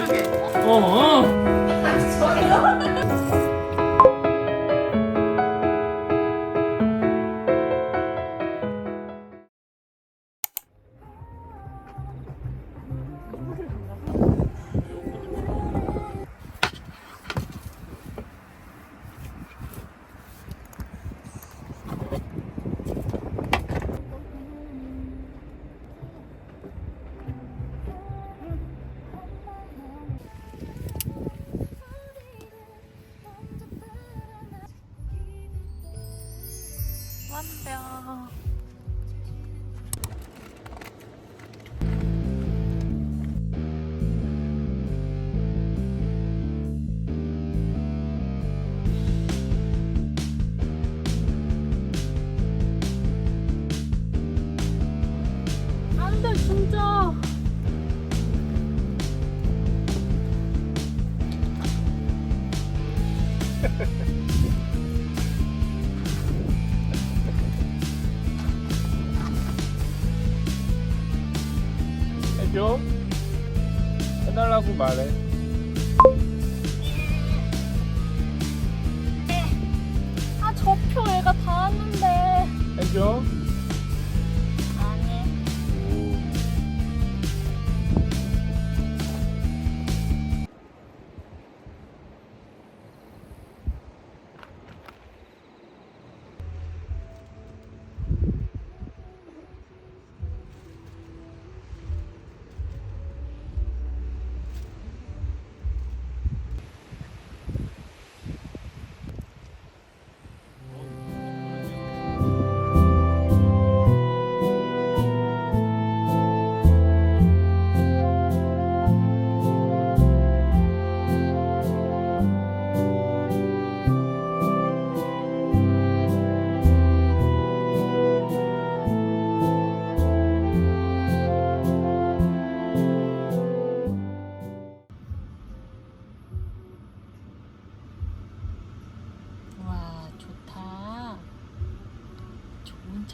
어. 어.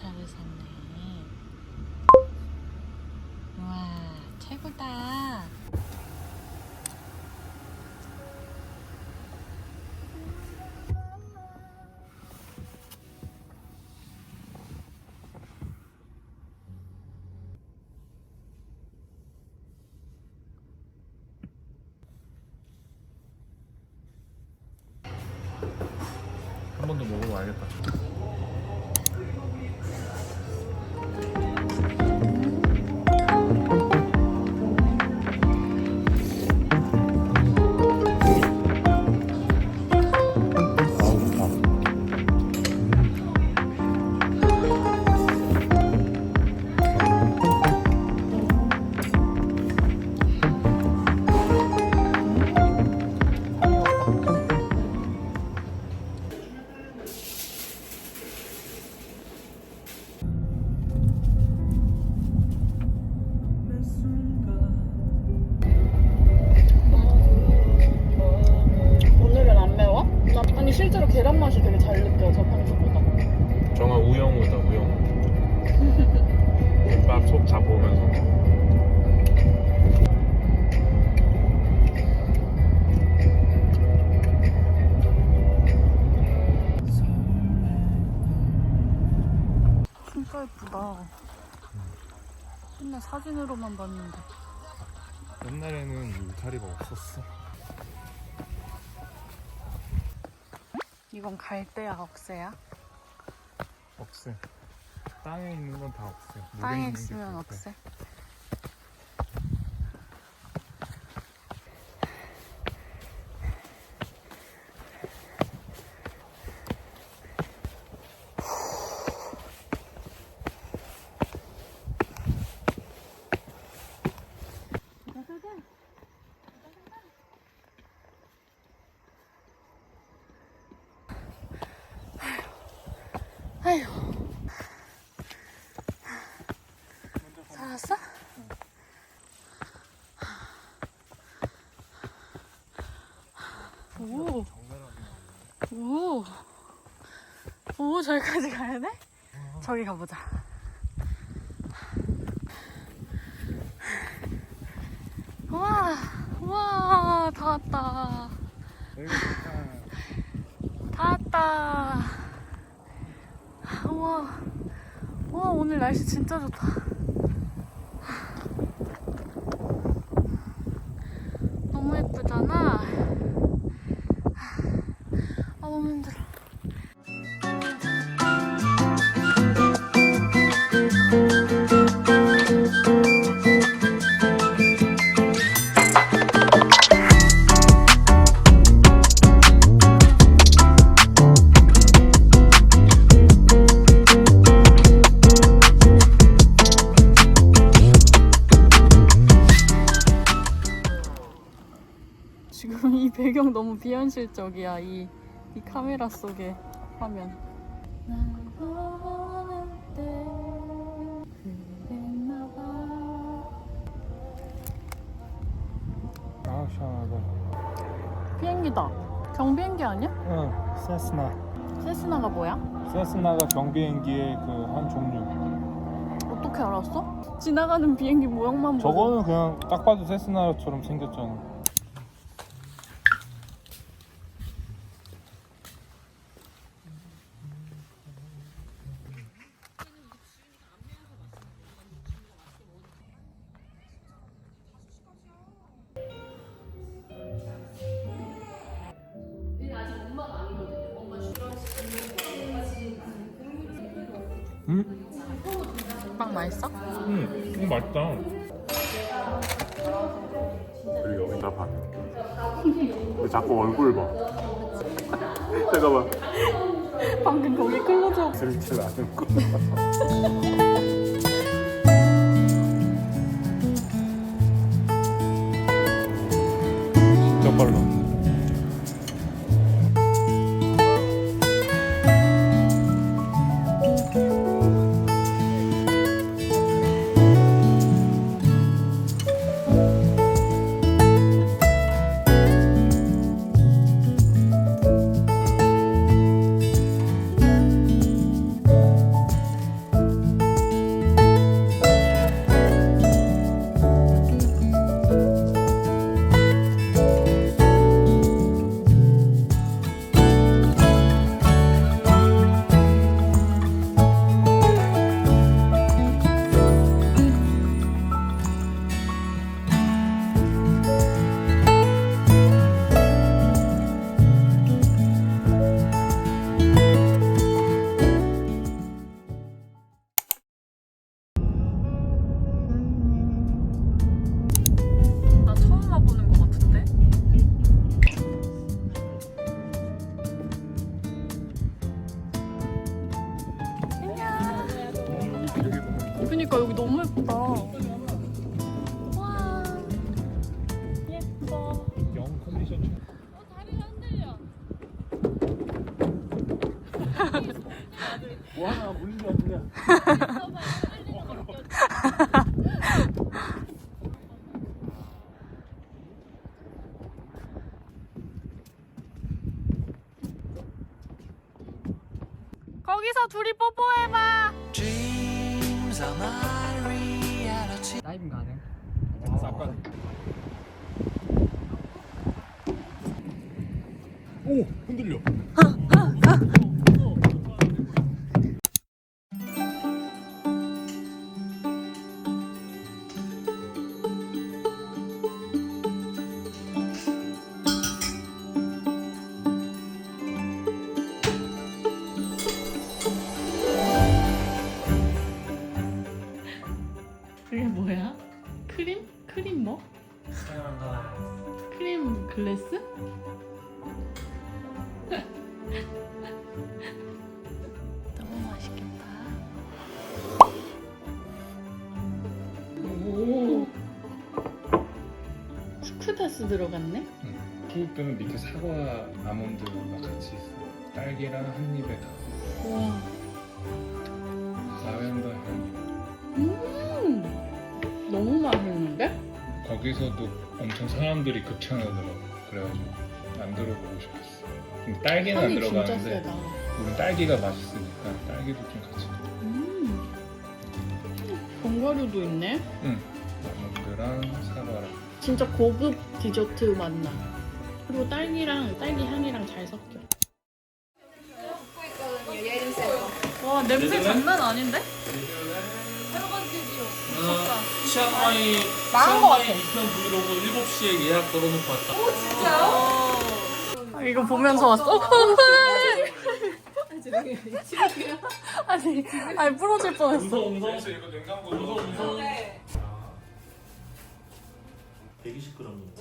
차를 샀네. 와 최고다. 한 번 더 먹으러 와야겠다. 사진으로만 봤는데. 옛날에는 이 울타리가 없었어. 이건 갈대야 억새야? 억새. 땅에 있는 건 다 억새. 물에 땅에 있는 게 있으면 갈대. 억새. 오. 오. 오, 저기까지 가야 돼? 저기 가보자. 와, 와, 다 왔다. 다 왔다 우와 우와 오늘 날씨 진짜 좋다 이 배경 너무 비현실적이야 이, 이 카메라 속의 화면 아 시원하다. 비행기다 경비행기 아니야? 응, 세스나. 세스나가 뭐야? 세스나가 경비행기의 그 한 종류. 어떻게 알았어? 지나가는 비행기 모양만 보고 저거는 그냥 딱 봐도 세스나처럼 생겼잖아. 맛있어? 음, 이거 맛있다. 그리고 여기 다 봐. 왜 자꾸 얼굴 봐? 잠깐만. 방금 거기 클로즈업 들질 않고. 진 그니까 여기 너무 예쁘다. 다이빙 가능? 아까. 오, 흔들려. 구우뼈는 밑에 사과, 아몬드가 같이 있어. 딸기랑 한 입에 다. 와. 라벤더 향. 음. 너무 맛있는데? 거기서도 엄청 사람들이 극찬하더라고. 그래가지고 안 들어 보고 싶었어. 근데 딸기는 안 향이 진짜 들어가는데 세다. 우리 딸기가 맛있으니까 딸기도 좀 같이. 음. 견과류도 있네. 응. 아몬드랑 사과랑. 진짜 고급 디저트 맛나. 그리고 딸기랑 딸기 향이랑 잘 섞여. 와 냄새 장난 아닌데? 치앙마이 망한 거 같아. 치앙마이 2편 브이로그 7시에 예약 걸어놓고 왔다. 아, 이거 보면서 왔어? 아니, 아니 부러질 뻔했어. 음성 음성 이거 냉장고 음성 음성. 네. 120g.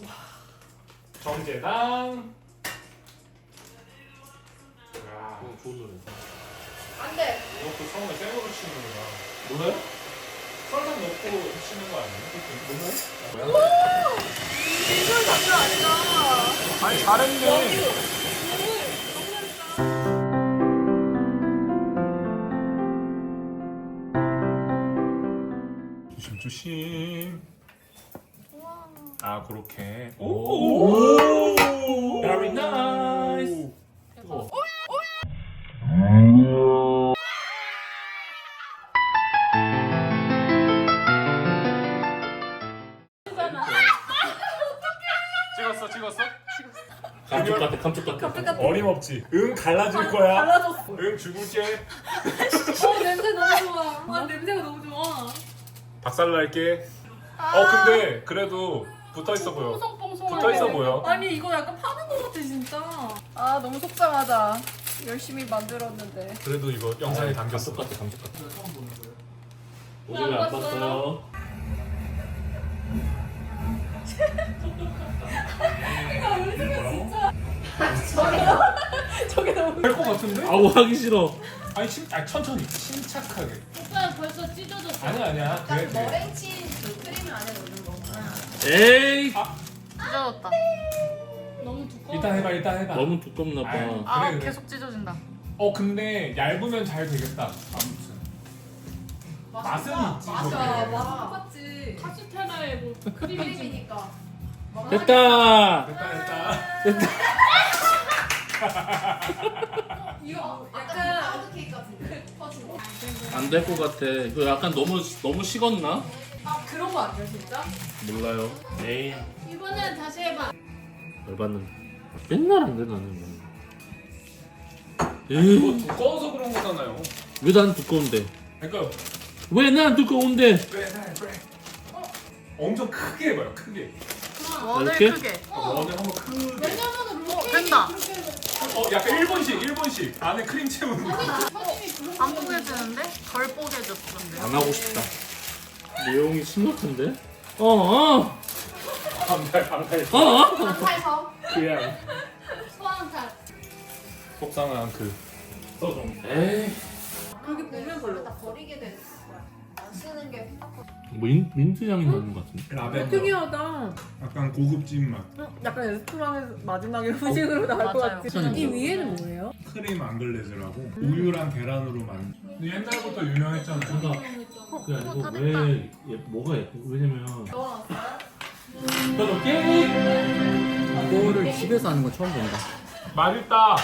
정제당. 어, 좋은 노래. 이것도 처음에 생으로 치는구나. 노래? 설탕 넣고 치는 거 아니에요? 아니 잘했네. 조심 조심. 아 그렇게. 오. 감쪽 같아 감쪽 같아. 어림없지. 응 갈라질 거야. 갈라졌어. 응 죽을게. 어 냄새 너무 좋아. 와 냄새가 너무 좋아. 박살 날게. 어 근데 그래도 붙어 있어 보여. 뽕송뽕송. 붙어 있어 보여. 아니 이거 약간 파는 거 같아 진짜. 아 너무 속상하다. 열심히 만들었는데. 그래도 이거 영상에 담겼어. 감쪽 같아 감쪽 같아. 어디 왜안 봤어요? 할것 같은데? 아우 하기 싫어. 아니 심, 아니 천천히 침착하게. 오빠 벌써 찢어졌어. 아니야 아니야. 그래 그래. 머랭치 그 크림 안에 넣는 거구나. 에이 찢어졌다. 너무 두꺼워. 일단 해봐 일단 해봐. 너무 두껍나 봐. 아유. 아 그래, 그래. 계속 찢어진다. 어 근데 얇으면 잘 되겠다. 아무튼. 맛은 있지. 맞아, 저게. 맛 똑같지. 카스테라에 뭐 크림이지. 크림이니까. 됐다. 됐다 됐다. 이거 약간 파우드 케이크 같은데. 퍼진 거. 안 될 것 같아. 이거 약간 너무 너무 식었나? 아 그런 거 아니야 진짜? 몰라요. 에이 이번엔 다시 해봐. 열받는. 맨날 안 돼 나는. 이거 에이 두꺼워서 그런 거잖아요. 왜난 두꺼운데? 그러니까 왜 난 두꺼운데? 왜 왜? 엄청 크게 해봐요 크게. 원을 이렇게? 크게. 원을 한번 크게. 로 된다. 어 약간 일본식 일본식 안에 크림 채우는 거. 안 뽀개지는데? 덜 뽀개졌던데. 안 하고 싶다. 내용이 심각한데? 어 어. 방탈 방탈. 어 어. 방탈서 그냥 소환탈. 속상한 그. 에이. 그렇게 보면 별로 다 버리게 되는 거야. 안 쓰는 게민 민트 향이 나는 것 같은데. 라벤더. 특이하다. 약간 고급진 맛. 약간 레스토랑에서 마지막에 후식으로 나올 것 맞아요. 같아. 이 위에는 뭐예요? 크림 앙글레즈라고 우유랑 계란으로 만든. 옛날부터 유명했잖아. 그러니까 그게 아니고 왜 얘, 뭐가 예쁘? 왜냐면 너도 게임 이거를 집에서 하는 건 처음 본다. 맛있다.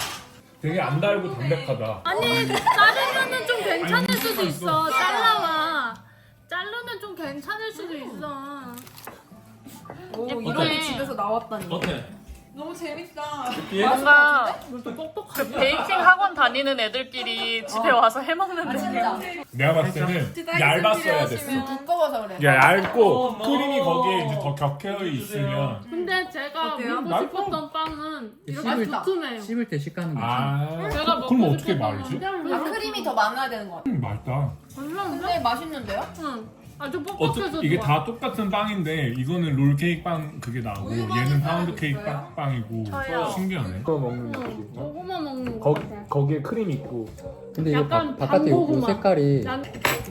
되게 안 달고 담백하다. 아니 자르면은 좀 괜찮을 아니, 수도 있어. 좀 괜찮을 수도 있어. 오. 이런 게 집에서 나왔다니. 어때? 너무 재밌다. 뭔가 그 베이킹 학원 다니는 애들끼리 집에 와서 해먹는 느낌. 진짜. 내가 봤을 때는 얇았어야 됐어. 두꺼워서 그래. 야 얇고 크림이 거기에 이제 더 격해 있으면 근데 제가 어때요? 먹고. 싶었던 빵은 이렇게 맛있다. 두툼해요. 씹을 때 식감은 괜찮아. 아 제가 먹고 그럼 어떻게 싶었던 말지? 건아 크림이 더 많아야 되는 거 같아. 음, 맛있다. 근데 맛있는데요? 응. 아주 어차 뻑뻑해서 이게 좋아. 다 똑같은 빵인데 이거는 롤 케이크 빵 그게 나오고 우유만 얘는 파운드 케이크 있어요? 빵, 빵이고 저요. 신기하네. 그거 먹는 응. 요거만 먹는 거 같아. 거기에 크림 있고. 근데 이거 약간 바, 바깥에 요, 방고구마. 색깔이 난,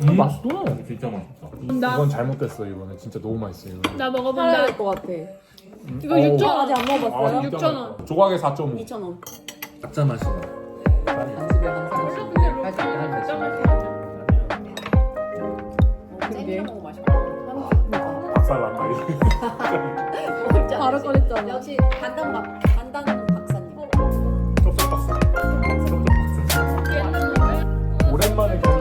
음, 맛있어. 진짜 맛있다. 나, 이건 잘못됐어 이거는 진짜 너무 맛있어 이거. 나 먹어본다. 것 같아. 이거 6천 원. 아직 안 먹어봤어요? 6,000원. 조각에 4.5. 2천 원. 가짜 맛이다. 한 집에 근데 로켓 할수 있게 하면 진짜 되지. 맛있거든. 박살 난다 바로 꺼냈잖아. 역시 단단 박 단단 박사님. 쩝쩝박사. 쩝쩝박사. 오랜만에.